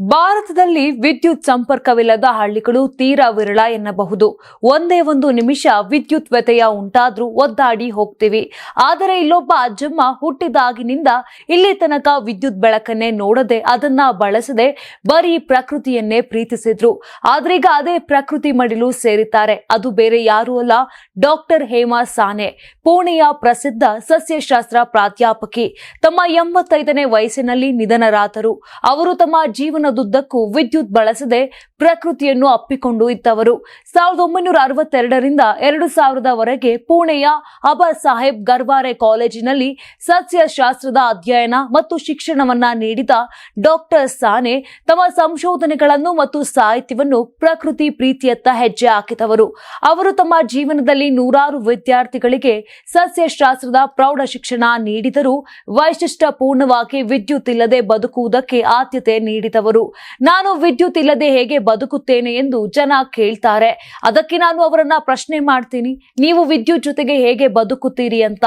ಭಾರತದಲ್ಲಿ ವಿದ್ಯುತ್ ಸಂಪರ್ಕವಿಲ್ಲದ ಹಳ್ಳಿಗಳು ತೀರಾ ವಿರಳ ಎನ್ನಬಹುದು. ಒಂದೇ ಒಂದು ನಿಮಿಷ ವಿದ್ಯುತ್ ವ್ಯತ್ಯಯ ಉಂಟಾದ್ರೂ ಒದ್ದಾಡಿ ಹೋಗ್ತೀವಿ. ಆದರೆ ಇಲ್ಲೊಬ್ಬ ಅಜ್ಜಮ್ಮ ಹುಟ್ಟಿದಾಗಿನಿಂದ ಇಲ್ಲಿ ತನಕ ವಿದ್ಯುತ್ ಬೆಳಕನ್ನೇ ನೋಡದೆ ಅದನ್ನ ಬಳಸದೆ ಬರೀ ಪ್ರಕೃತಿಯನ್ನೇ ಪ್ರೀತಿಸಿದ್ರು. ಆದ್ರೀಗ ಅದೇ ಪ್ರಕೃತಿ ಮಡಿಲು ಸೇರಿದ್ದಾರೆ. ಅದು ಬೇರೆ ಯಾರೂ ಅಲ್ಲ, ಡಾಕ್ಟರ್ ಹೇಮಾ ಸಾನೆ, ಪುಣೆಯ ಪ್ರಸಿದ್ಧ ಸಸ್ಯಶಾಸ್ತ್ರ ಪ್ರಾಧ್ಯಾಪಕಿ. ತಮ್ಮ ಎಂಬತ್ತೈದನೇ ವಯಸ್ಸಿನಲ್ಲಿ ನಿಧನರಾದರು. ಅವರು ತಮ್ಮ ಜೀವನದುದ್ದಕ್ಕೂ ವಿದ್ಯುತ್ ಬಳಸದೆ ಪ್ರಕೃತಿಯನ್ನು ಅಪ್ಪಿಕೊಂಡು ಇದ್ದವರು. ಸಾವಿರದ ಒಂಬೈನೂರ ಅರವತ್ತೆರಡರಿಂದ ಎರಡು ಸಾವಿರದವರೆಗೆ ಪುಣೆಯ ಅಬಾ ಸಾಹೇಬ್ ಗರ್ವಾರೆ ಕಾಲೇಜಿನಲ್ಲಿ ಸಸ್ಯಶಾಸ್ತ್ರದ ಅಧ್ಯಯನ ಮತ್ತು ಶಿಕ್ಷಣವನ್ನ ನೀಡಿದ ಡಾಕ್ಟರ್ ಸಾನೆ ತಮ್ಮ ಸಂಶೋಧನೆಗಳನ್ನು ಮತ್ತು ಸಾಹಿತ್ಯವನ್ನು ಪ್ರಕೃತಿ ಪ್ರೀತಿಯತ್ತ ಹೆಜ್ಜೆ ಹಾಕಿದವರು. ಅವರು ತಮ್ಮ ಜೀವನದಲ್ಲಿ ನೂರಾರು ವಿದ್ಯಾರ್ಥಿಗಳಿಗೆ ಸಸ್ಯಶಾಸ್ತ್ರದ ಪ್ರೌಢ ಶಿಕ್ಷಣ ನೀಡಿದರೂ, ವೈಶಿಷ್ಟ್ಯಪೂರ್ಣವಾಗಿ ವಿದ್ಯುತ್ ಇಲ್ಲದೆ ಬದುಕುವುದಕ್ಕೆ ಆದ್ಯತೆ ನೀಡಿದವರು. ನಾನು ವಿದ್ಯುತ್ ಇಲ್ಲದೆ ಹೇಗೆ ಬದುಕುತ್ತೇನೆ ಎಂದು ಜನ ಕೇಳ್ತಾರೆ. ಅದಕ್ಕೆ ನಾನು ಅವರನ್ನ ಪ್ರಶ್ನೆ ಮಾಡ್ತೀನಿ. ನೀವು ವಿದ್ಯುತ್ ಜೊತೆಗೆ ಹೇಗೆ ಬದುಕುತ್ತೀರಿ ಅಂತ.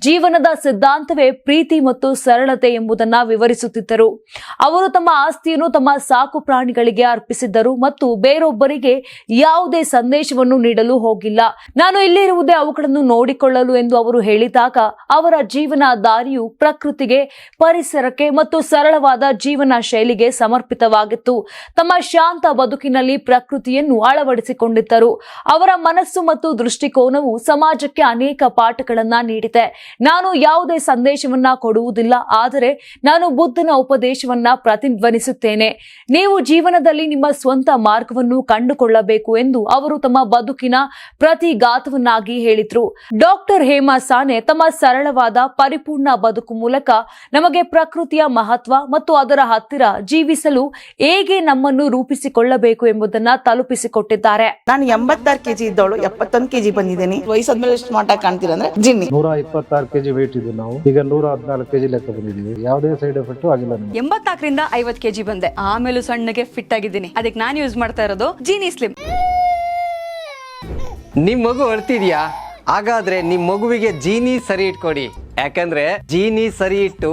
ಜೀವನದ ಸಿದ್ಧಾಂತವೇ ಪ್ರೀತಿ ಮತ್ತು ಸರಳತೆ ಎಂಬುದನ್ನ ವಿವರಿಸುತ್ತಿದ್ದರು. ಅವರು ತಮ್ಮ ಆಸ್ತಿಯನ್ನು ತಮ್ಮ ಸಾಕು ಪ್ರಾಣಿಗಳಿಗೆ ಅರ್ಪಿಸಿದ್ದರು ಮತ್ತು ಬೇರೊಬ್ಬರಿಗೆ ಯಾವುದೇ ಸಂದೇಶವನ್ನು ನೀಡಲು ಹೋಗಿಲ್ಲ. ನಾನು ಇಲ್ಲಿರುವುದೇ ಅವುಗಳನ್ನು ನೋಡಿಕೊಳ್ಳಲು ಎಂದು ಅವರು ಹೇಳಿದಾಗ, ಅವರ ಜೀವನ ದಾರಿಯು ಪ್ರಕೃತಿಗೆ, ಪರಿಸರಕ್ಕೆ ಮತ್ತು ಸರಳವಾದ ಜೀವನ ಶೈಲಿಗೆ ಸಮರ್ಪಿತವಾಗಿತ್ತು. ತಮ್ಮ ಶಾಂತ ಬದುಕಿನಲ್ಲಿ ಪ್ರಕೃತಿಯನ್ನು ಅಳವಡಿಸಿಕೊಂಡಿದ್ದರು. ಅವರ ಮನಸ್ಸು ಮತ್ತು ದೃಷ್ಟಿಕೋನವು ಸಮಾಜಕ್ಕೆ ಅನೇಕ ಪಾಠಗಳನ್ನ ನೀಡಿದೆ. ನಾನು ಯಾವುದೇ ಸಂದೇಶವನ್ನ ಕೊಡುವುದಿಲ್ಲ, ಆದರೆ ನಾನು ಬುದ್ಧನ ಉಪದೇಶವನ್ನ ಪ್ರತಿಧ್ವನಿಸುತ್ತೇನೆ. ನೀವು ಜೀವನದಲ್ಲಿ ನಿಮ್ಮ ಸ್ವಂತ ಮಾರ್ಗವನ್ನು ಕಂಡುಕೊಳ್ಳಬೇಕು ಎಂದು ಅವರು ತಮ್ಮ ಬದುಕಿನ ಪ್ರತಿ ಗಾತವನ್ನಾಗಿ ಹೇಳಿದ್ರು. ಡಾಕ್ಟರ್ ಹೇಮಾ ಸಾನೆ ತಮ್ಮ ಸರಳವಾದ ಪರಿಪೂರ್ಣ ಬದುಕು ಮೂಲಕ ನಮಗೆ ಪ್ರಕೃತಿಯ ಮಹತ್ವ ಮತ್ತು ಅದರ ಹತ್ತಿರ ಜೀವಿಸಲು ಹೇಗೆ ನಮ್ಮನ್ನು ರೂಪಿಸಿಕೊಳ್ಳಬೇಕು ಎಂಬುದನ್ನ ತಲುಪಿಸಿಕೊಟ್ಟಿದ್ದಾರೆ. ನಾನು ಎಂಬತ್ತಾರು ಕೆಜಿ ಇದ್ದವಳು ಎಪ್ಪತ್ತೊಂದು ಕೆಜಿ ಬಂದಿದ್ದೀನಿ. ವಯಸ್ಸಾದ್ಮೇಲೆ ಸ್ಮಾರ್ಟ್ ಆಗಿ ಕಾಣ್ತೀರ ಅಂದ್ರೆ ಜಿನ್ನಿ. ನೂರ ಇಪ್ಪತ್ತಾರು ಕೆಜಿ ವೇಟ್ ಇದ್ದು ನಾವು. ಈಗ ನೂರ ಹದಿನಾಲ್ಕು ಕೆಜಿ ಲೆಕ್ಕ ಬಂದಿದ್ದೀವಿ. ಯಾವುದೇ ಸೈಡ್ ಎಫೆಕ್ಟ್ ಆಗಿಲ್ಲ ಎಂಬತ್ತಾಕರಿಂದ ಎಂಬತ್ನಾಲ್ಕರಿಂದ ಐವತ್ ಕೆಜಿ ಬಂದೆ. ಆಮೇಲೆ ಸಣ್ಣಗೆ ಫಿಟ್ ಆಗಿದ್ದೀನಿ. ಅದಕ್ಕೆ ನಾನು ಯೂಸ್ ಮಾಡ್ತಾ ಇರೋದು ಜೀನಿ ಸ್ಲಿಮ್ ನಿಮ್ ಮಗು ಅಳ್ತಿದ್ಯಾ ಹಾಗಾದ್ರೆ ನಿಮ್ ಮಗುವಿಗೆ ಜೀನಿ ಸರಿ ಇಟ್ಕೊಡಿ. ಯಾಕಂದ್ರೆ ಜೀನಿ ಸರಿ ಇಟ್ಟು